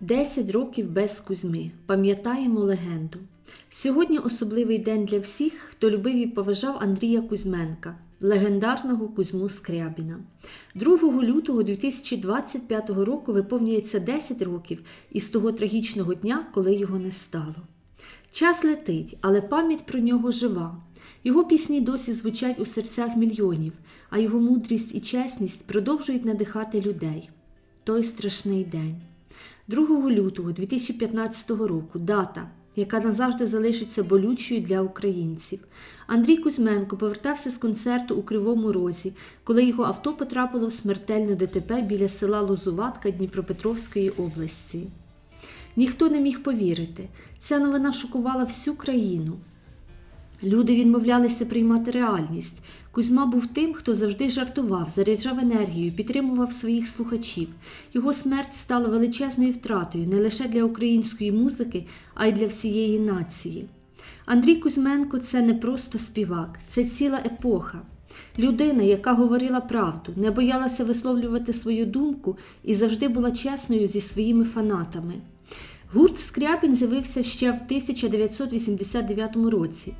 Десять років без Кузьми. Пам'ятаємо легенду. Сьогодні особливий день для всіх, хто любив і поважав Андрія Кузьменка, легендарного Кузьму Скрябіна. 2 лютого 2025 року виповнюється 10 років із того трагічного дня, коли його не стало. Час летить, але пам'ять про нього жива. Його пісні досі звучать у серцях мільйонів, а його мудрість і чесність продовжують надихати людей. Той страшний день. 2 лютого 2015 року дата, яка назавжди залишиться болючою для українців. Андрій Кузьменко повертався з концерту у Кривому Розі, коли його авто потрапило в смертельну ДТП біля села Лозуватка Дніпропетровської області. Ніхто не міг повірити. Ця новина шокувала всю країну. Люди відмовлялися приймати реальність. Кузьма був тим, хто завжди жартував, заряджав енергію, підтримував своїх слухачів. Його смерть стала величезною втратою не лише для української музики, а й для всієї нації. Андрій Кузьменко це не просто співак, це ціла епоха. Людина, яка говорила правду, не боялася висловлювати свою думку і завжди була чесною зі своїми фанатами. Гурт Скрябін з'явився ще в 1989 році,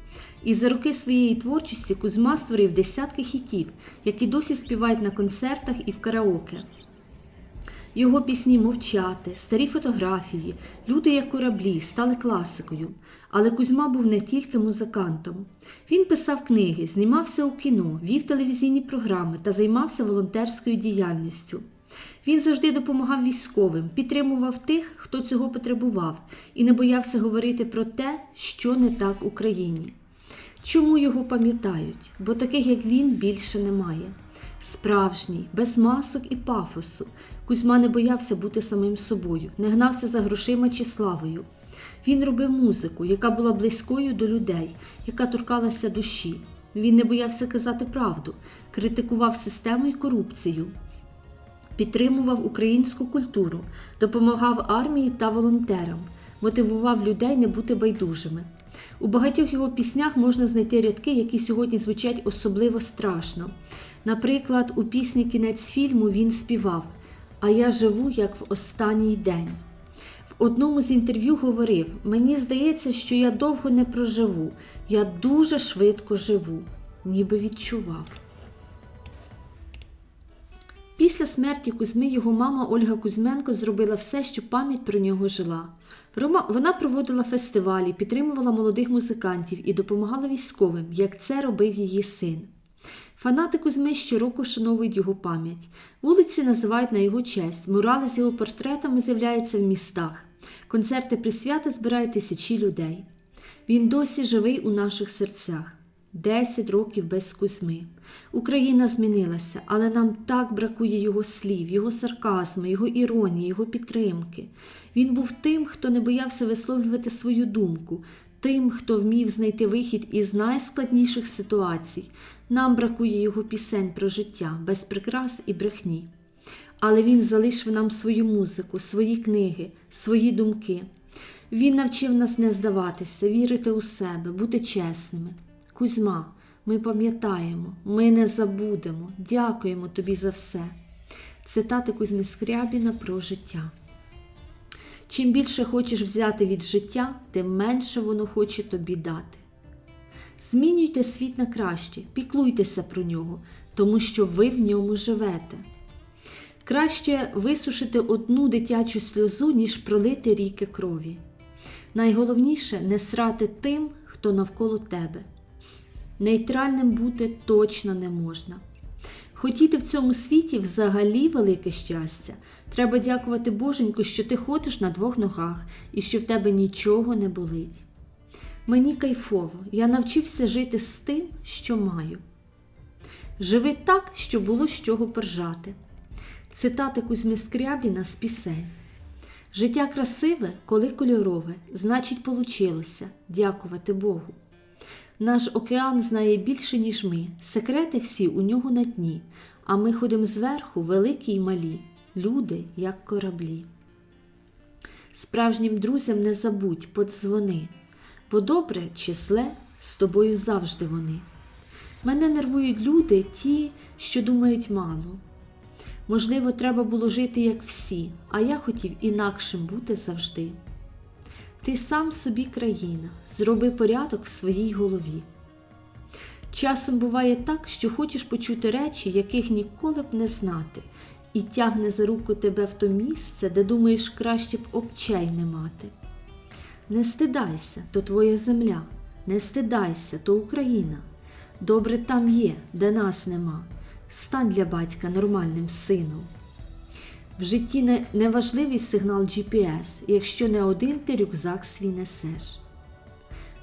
і за роки своєї творчості Кузьма створив десятки хітів, які досі співають на концертах і в караоке. Його пісні мовчати, старі фотографії, люди як кораблі стали класикою. Але Кузьма був не тільки музикантом. Він писав книги, знімався у кіно, вів телевізійні програми та займався волонтерською діяльністю. Він завжди допомагав військовим, підтримував тих, хто цього потребував, і не боявся говорити про те, що не так Україні. Чому його пам'ятають? Бо таких, як він, більше немає. Справжній, без масок і пафосу. Кузьма не боявся бути самим собою, не гнався за грошима чи славою. Він робив музику, яка була близькою до людей, яка торкалася душі. Він не боявся казати правду, критикував систему і корупцію, підтримував українську культуру, допомагав армії та волонтерам, мотивував людей не бути байдужими. У багатьох його піснях можна знайти рядки, які сьогодні звучать особливо страшно. Наприклад, у пісні Кінець фільму він співав А я живу як в останній день. В одному з інтерв'ю говорив: Мені здається, що я довго не проживу, я дуже швидко живу, ніби відчував. Після смерті Кузьми його мама Ольга Кузьменко зробила все, щоб пам'ять про нього жила. Вона проводила фестивалі, підтримувала молодих музикантів і допомагала військовим, як це робив її син. Фанати Кузьми щороку вшановують його пам'ять. Вулиці називають на його честь, мурали з його портретами з'являються в містах. Концерти присвяти збирають тисячі людей. Він досі живий у наших серцях. Десять років без Кузьми. Україна змінилася, але нам так бракує його слів, його сарказму, його іронії, його підтримки. Він був тим, хто не боявся висловлювати свою думку, тим, хто вмів знайти вихід із найскладніших ситуацій. Нам бракує його пісень про життя, без прикрас і брехні. Але він залишив нам свою музику, свої книги, свої думки. Він навчив нас не здаватися, вірити у себе, бути чесними. Кузьма, ми пам'ятаємо, ми не забудемо, дякуємо тобі за все. Цитати Кузьми Скрябіна про життя. Чим більше хочеш взяти від життя, тим менше воно хоче тобі дати. Змінюйте світ на краще, піклуйтеся про нього, тому що ви в ньому живете. Краще висушити одну дитячу сльозу, ніж пролити ріки крові. Найголовніше не срати тим, хто навколо тебе. Нейтральним бути точно не можна. Хотіти в цьому світі взагалі велике щастя. Треба дякувати Боженьку, що ти ходиш на двох ногах і що в тебе нічого не болить. Мені кайфово, я навчився жити з тим, що маю. Живи так, щоб було з чого пержати. Цитати Кузьми Скрябіна з пісень. Життя красиве, коли кольорове, значить, получилося дякувати Богу. Наш океан знає більше, ніж ми, секрети всі у нього на дні, а ми ходимо зверху, великі й малі, люди, як кораблі. Справжнім друзям не забудь, подзвони, бо добре чи зле з тобою завжди вони. Мене нервують люди, ті, що думають мало. Можливо, треба було жити як всі, а я хотів інакшим бути завжди. Ти сам собі країна, зроби порядок в своїй голові. Часом буває так, що хочеш почути речі, яких ніколи б не знати, і тягне за руку тебе в то місце, де думаєш краще б обчай не мати. Не стидайся, то твоя земля, не стидайся, то Україна. Добре там є, де нас нема. Стань для батька нормальним сином. В житті не, важливий сигнал GPS, якщо не один ти рюкзак свій несеш.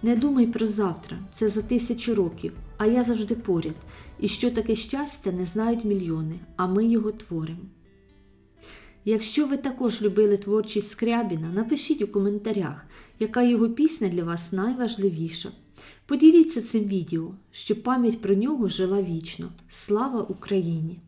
Не думай про завтра, це за тисячу років, а я завжди поряд. І що таке щастя, не знають мільйони, а ми його творимо. Якщо ви також любили творчість Скрябіна, напишіть у коментарях, яка його пісня для вас найважливіша. Поділіться цим відео, щоб пам'ять про нього жила вічно. Слава Україні!